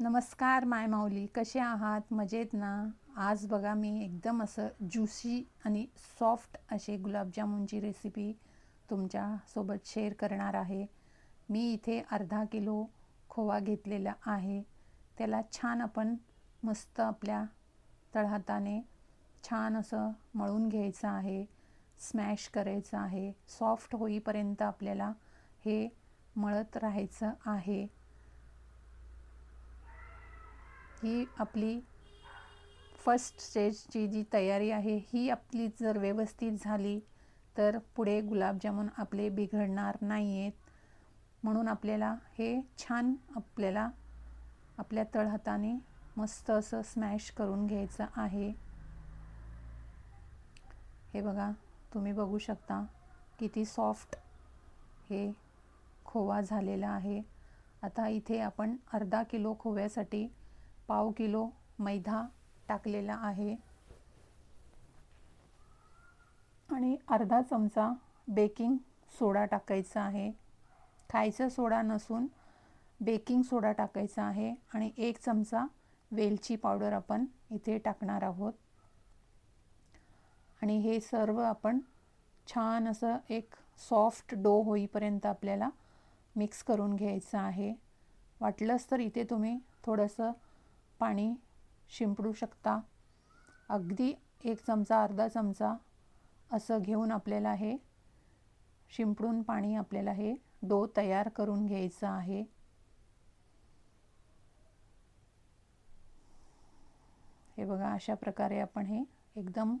नमस्कार माय माऊली. कसे आहात? मजेत ना? आज बघा मी एकदम असं ज्युसी आणि सॉफ्ट असे गुलाबजामुनची रेसिपी तुमच्यासोबत शेअर करणार आहे. मी इथे अर्धा किलो खोवा घेतलेला आहे. त्याला छान आपण मस्त आपल्या तळहाताने छान असं मळून घ्यायचं आहे. स्मॅश करायचं आहे. सॉफ्ट होईपर्यंत आपल्याला हे मळत राहायचं आहे. ही आपली फर्स्ट स्टेजची जी तयारी आहे ही आपली जर व्यवस्थित झाली तर पुढे गुलाबजामुन आपले बिघडणार नाही आहेत म्हणून आपल्याला हे छान आपल्याला आपल्या तळहाताने मस्त असं स्मॅश करून घ्यायचं आहे. हे बघा तुम्ही बघू शकता किती सॉफ्ट हे खोवा झालेला आहे. आता इथे आपण अर्धा किलो खोव्यासाठी पाव किलो मैदा टाकलेला आहे. आणि अर्धा चमचा बेकिंग सोडा टाकायचा आहे. खायचा सोडा नसून बेकिंग सोडा टाकायचा आहे आणि एक चमचा वेलची पावडर आपण इथे टाकणार आहोत. आणि हे सर्व आपण छान असं एक सॉफ्ट डो होईपर्यंत आपल्याला मिक्स करून घ्यायचं आहे. वाटलंच तर इथे तुम्ही थोडंसं पाणी शिंपडू शकता. अगदी एक चमचा अर्धा चमचा असं घेऊन आपल्याला हे शिंपडून पाणी आपल्याला हे डो तयार करून घ्यायचं आहे. हे बघा अशा प्रकारे आपण हे एकदम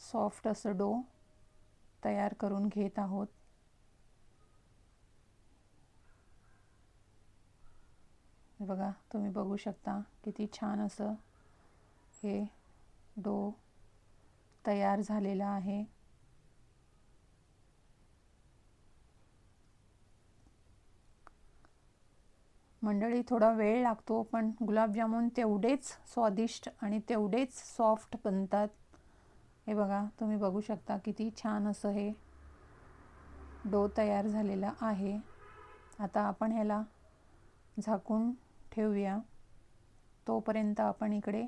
सॉफ्ट असं डो तयार करून घेत आहोत. बघा तुम्ही बघू शकता किती छान असं हे डो तयार झालेला आहे. मंडळी थोडा वेळ लागतो पण गुलाबजामुन तेवढेच स्वादिष्ट आणि तेवढेच सॉफ्ट बनतात. हे बघा तुम्ही बघू शकता किती छान असं हे डो तयार झालेला आहे. आता आपण ह्याला झाकून ठेवूया. तोपर्यंत आपण इकडे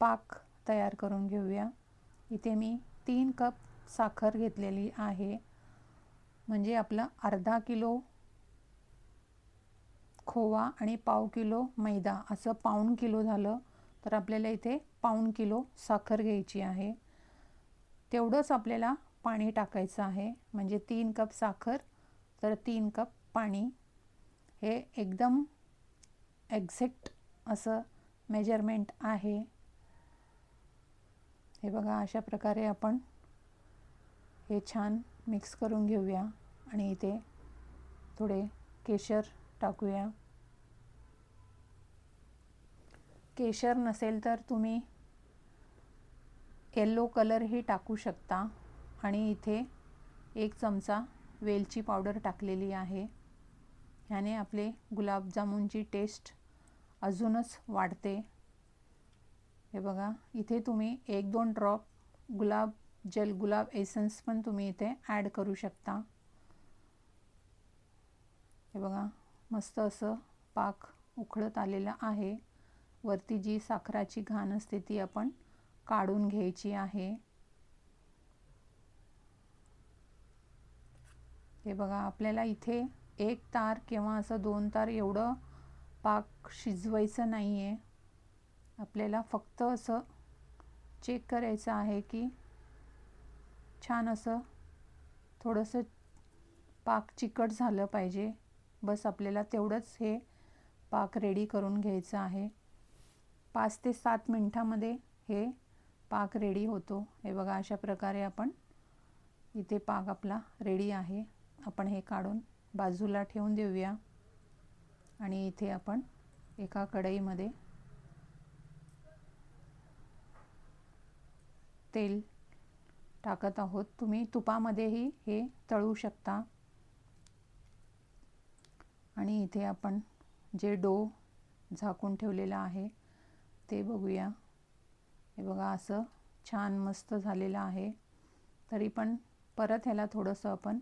पाक तयार करून घेऊया. इथे मी तीन कप साखर घेतलेली आहे. म्हणजे आपलं अर्धा किलो खोवा आणि पाव किलो मैदा. असं पाऊण किलो झालं तर आपल्याला इथे पाऊण किलो साखर घ्यायची आहे. तेवढंच आपल्याला पाणी टाकायचं आहे. म्हणजे तीन कप साखर तर तीन कप पाणी. हे एकदम एक्झॅक्ट असं मेजरमेंट आहे. हे बघा अशा प्रकारे आपण हे छान मिक्स करून घेऊया आणि इथे थोडे केशर टाकूया. केशर नसेल तर तुम्ही येल्लो कलरही टाकू शकता. आणि इथे एक चमचा वेलची पावडर टाकलेली आहे. ह्याने आपले गुलाबजामुनची टेस्ट अजूनच वाढते. हे बघा इथे तुम्ही एक दोन ड्रॉप गुलाब जल गुलाब एसन्स पण तुम्ही इथे ॲड करू शकता. हे बघा मस्त असं पाक उखळत आलेलं आहे. वरती जी साखराची घाण असते ती आपण काढून घ्यायची आहे. हे बघा आपल्याला इथे एक तार किंवा असं दोन तार एवढं पाक शिजवायचं नाही आहे आपल्याला फक्त असं चेक करायचं आहे की छान असं थोडंसं पाक चिकट झालं पाहिजे. बस आपल्याला तेवढंच हे पाक रेडी करून घ्यायचं आहे. पाच ते सात मिनटामध्ये हे पाक रेडी होतो. हे बघा अशा प्रकारे आपण इथे पाक आपला रेडी आहे. आपण हे काढून बाजूला ठेवून देऊया. आणि इथे आपण एका कढईमध्ये तेल टाकत आहोत. तुम्ही तुपामध्येही हे तळू शकता. आणि इथे आपण जे डो झाकून ठेवलेलं आहे ते बघूया. हे बघा असं छान मस्त झालेलं आहे. तरी पण परत ह्याला थोडंसं आपण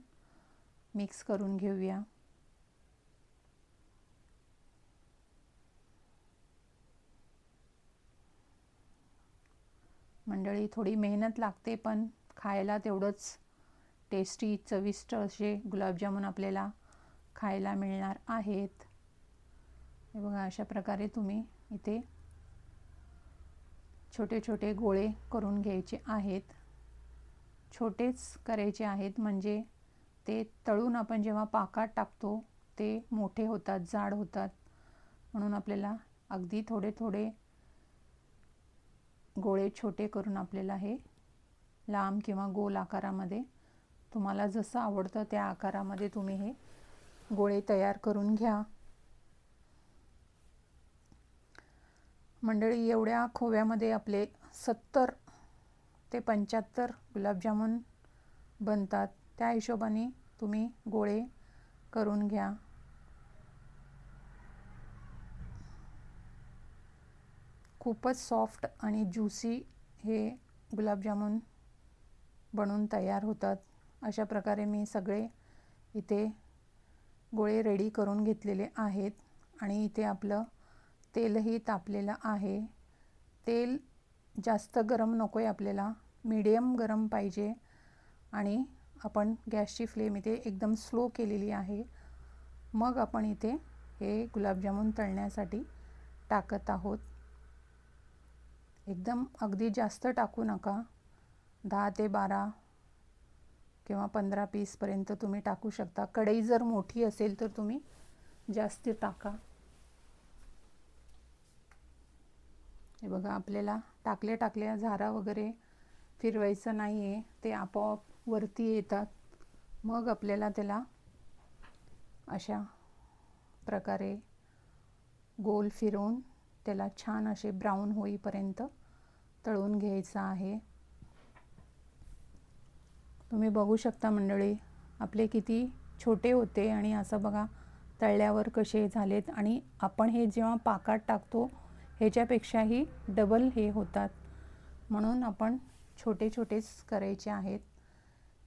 मिक्स करून घेऊया. मंडळी थोडी मेहनत लागते पण खायला तेवढंच टेस्टी चविष्ट असे गुलाबजामुन आपल्याला खायला मिळणार आहेत. हे बघा अशा प्रकारे तुम्ही इथे छोटे छोटे गोळे करून घ्यायचे आहेत. छोटेच करायचे आहेत म्हणजे ते तळून आपण जेव्हा पाकात टाकतो ते मोठे होतात जाड होतात. म्हणून आपल्याला अगदी थोडे थोडे गोळे छोटे करून आपल्याला हे लांब किंवा गोल आकारामध्ये तुम्हाला जसं आवडतं त्या आकारामध्ये तुम्ही हे गोळे तयार करून घ्या. मंडळी एवढ्या खोव्यामध्ये आपले सत्तर ते पंच्याहत्तर गुलाबजामुन बनतात. त्या हिशोबाने तुम्ही गोळे करून घ्या. खूपच सॉफ्ट आणि ज्युसी हे गुलाबजामुन बनून तयार होतात. अशा प्रकारे मी सगळे इथे गोळे रेडी करून घेतलेले आहेत आणि इथे आपलं तेलही तापलेलं आहे. तेल जास्त गरम नको आहे आपल्याला मीडियम गरम पाहिजे आणि आपण गॅसची फ्लेम इथे एकदम स्लो केलेली आहे. मग आपण इथे हे गुलाबजामुन तळण्यासाठी टाकत आहोत. एकदम अगदी जास्त टाकू नका. दहा ते बारा किंवा पंधरा पीसपर्यंत तुम्ही टाकू शकता. कढई जर मोठी असेल तर तुम्ही जास्त टाका. हे बघा आपल्याला टाकल्या टाकल्या झारा वगैरे फिरवायचं नाही आहे ते आपोआप वरती येतात. मग आपल्याला त्याला अशा प्रकारे गोल फिरवून त्याला छान असे ब्राऊन होईपर्यंत तळून घ्यायचं आहे. तुम्ही बघू शकता मंडळी आपले किती छोटे होते आणि असं बघा तळल्यावर कसे झालेत आणि आपण हे जेव्हा पाकात टाकतो ह्याच्यापेक्षाही डबल हे होतात. म्हणून आपण छोटे छोटेच करायचे आहेत.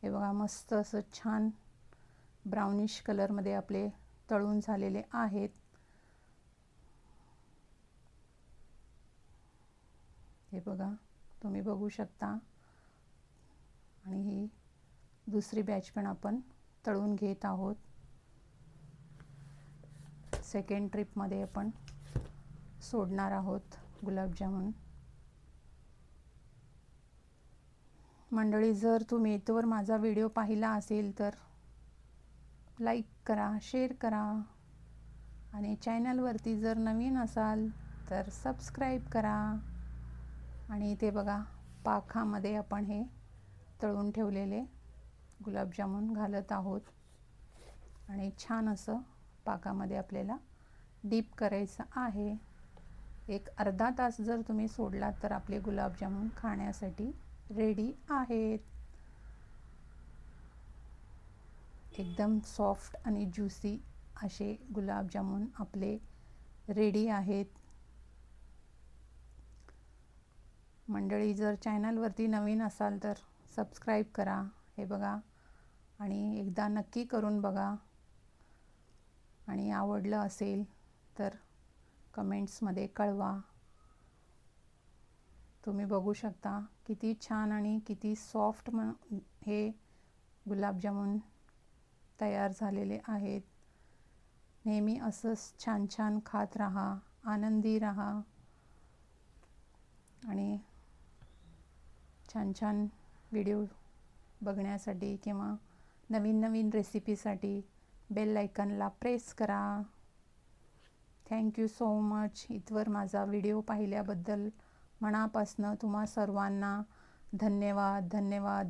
हे बघा मस्त असं छान ब्राउनिश कलरमध्ये आपले तळून झालेले आहेत. हे बघा तुम्ही बघू शकता. आणि ही दुसरी बॅच पण आपण तळून घेत आहोत. सेकंड ट्रिपमध्ये आपण सोडणार आहोत गुलाबजामुन. मंडळी जर तुम्ही इथवर माझा व्हिडिओ पाहिला असेल तर लाईक करा शेअर करा. आणि चॅनलवरती जर नवीन असाल तर सबस्क्राईब करा. आणि इथे बघा पाखामध्ये आपण हे तळून ठेवलेले गुलाबजामुन घालत आहोत. आणि छान असं पाकामध्ये आपल्याला डीप करायचं आहे. एक अर्धा तास जर तुम्ही सोडलात तर आपले गुलाबजामुन खाण्यासाठी रेडी आहेत. एकदम सॉफ्ट आणि ज्युसी असे गुलाबजामुन आपले रेडी आहेत. मंडळी जर चॅनलवरती नवीन असाल तर सबस्क्राईब करा हे बघा. आणि एकदा नक्की करून बघा. आणि आवडलं असेल तर कमेंट्समध्ये कळवा. तुम्ही बघू शकता किती छान आणि किती सॉफ्ट म हे गुलाबजामुन तयार झालेले आहेत. नेहमी असंच छान छान खात राहा आनंदी राहा. आणि छान छान व्हिडिओ बघण्यासाठी किंवा नवीन नवीन रेसिपीसाठी बेल आयकनला प्रेस करा. थँक्यू सो मच इथवर माझा व्हिडिओ पाहिल्याबद्दल मनापासनं तुम्हा सर्वांना धन्यवाद धन्यवाद धन्यवाद